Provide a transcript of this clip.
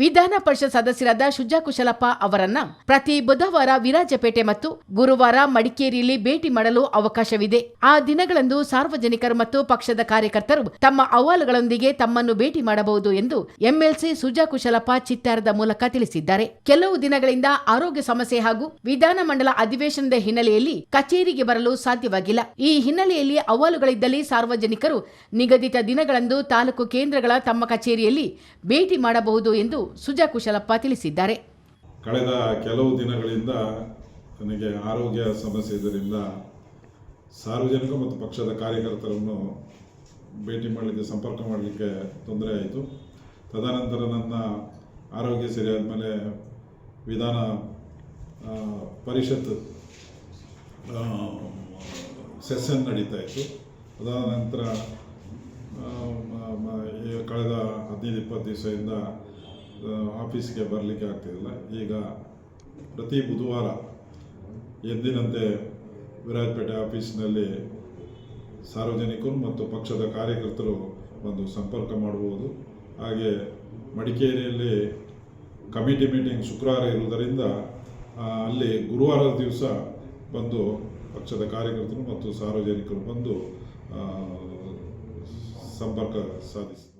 ವಿಧಾನ ಪರಿಷತ್ ಸದಸ್ಯರಾದ ಶುಜಾ ಕುಶಲಪ್ಪ ಅವರನ್ನ ಪ್ರತಿ ಬುಧವಾರ ವಿರಾಜಪೇಟೆ ಮತ್ತು ಗುರುವಾರ ಮಡಿಕೇರಿಯಲ್ಲಿ ಭೇಟಿ ಮಾಡಲು ಅವಕಾಶವಿದೆ. ಆ ದಿನಗಳಂದು ಸಾರ್ವಜನಿಕರು ಮತ್ತು ಪಕ್ಷದ ಕಾರ್ಯಕರ್ತರು ತಮ್ಮ ಅಹವಾಲುಗಳೊಂದಿಗೆ ತಮ್ಮನ್ನು ಭೇಟಿ ಮಾಡಬಹುದು ಎಂದು ಎಂಎಲ್ಸಿ ಸುಜಾ ಕುಶಲಪ್ಪ ಚಿತ್ತಾರದ ಮೂಲಕ ತಿಳಿಸಿದ್ದಾರೆ. ಕೆಲವು ದಿನಗಳಿಂದ ಆರೋಗ್ಯ ಸಮಸ್ಯೆ ಹಾಗೂ ವಿಧಾನಮಂಡಲ ಅಧಿವೇಶನದ ಹಿನ್ನೆಲೆಯಲ್ಲಿ ಕಚೇರಿಗೆ ಬರಲು ಸಾಧ್ಯವಾಗಿಲ್ಲ. ಈ ಹಿನ್ನೆಲೆಯಲ್ಲಿ ಅಹವಾಲುಗಳಿದ್ದಲ್ಲಿ ಸಾರ್ವಜನಿಕರು ನಿಗದಿತ ದಿನಗಳಂದು ತಾಲೂಕು ಕೇಂದ್ರಗಳ ತಮ್ಮ ಕಚೇರಿಯಲ್ಲಿ ಭೇಟಿ ಮಾಡಬಹುದು ಎಂದು ಸುಜಾ ಕುಶಲಪ್ಪ ತಿಳಿಸಿದ್ದಾರೆ ಕಳೆದ ಕೆಲವು ದಿನಗಳಿಂದ ನನಗೆ ಆರೋಗ್ಯ ಸಮಸ್ಯೆ ಇದರಿಂದ ಸಾರ್ವಜನಿಕ ಮತ್ತು ಪಕ್ಷದ ಕಾರ್ಯಕರ್ತರನ್ನು ಭೇಟಿ ಮಾಡಲಿಕ್ಕೆ, ಸಂಪರ್ಕ ಮಾಡಲಿಕ್ಕೆ ತೊಂದರೆ ಆಯಿತು. ತದನಂತರ ನನ್ನ ಆರೋಗ್ಯ ಸರಿಯಾದ ಮೇಲೆ ವಿಧಾನ ಪರಿಷತ್ ಸೆಸನ್ ನಡೀತಾ ಇತ್ತು. ಅದಾದ ನಂತರ ಕಳೆದ ಹದಿನೈದು, ಇಪ್ಪತ್ತು ದಿವಸದಿಂದ ಆಫೀಸ್ಗೆ ಬರಲಿಕ್ಕೆ ಆಗ್ತಿರಲಿಲ್ಲ ಈಗ ಪ್ರತಿ ಬುಧವಾರ ಎಂದಿನಂತೆ ವಿರಾಜಪೇಟೆ ಆಫೀಸ್ನಲ್ಲಿ ಸಾರ್ವಜನಿಕರು ಮತ್ತು ಪಕ್ಷದ ಕಾರ್ಯಕರ್ತರು ಬಂದು ಸಂಪರ್ಕ ಮಾಡಬಹುದು ಹಾಗೆ ಮಡಿಕೇರಿಯಲ್ಲಿ ಕಮಿಟಿ ಮೀಟಿಂಗ್ ಶುಕ್ರವಾರ ಇರುವುದರಿಂದ ಅಲ್ಲಿ ಗುರುವಾರದ ದಿವಸ ಬಂದು ಪಕ್ಷದ ಕಾರ್ಯಕರ್ತರು ಮತ್ತು ಸಾರ್ವಜನಿಕರು ಬಂದು ಸಂಪರ್ಕ ಸಾಧಿಸಿ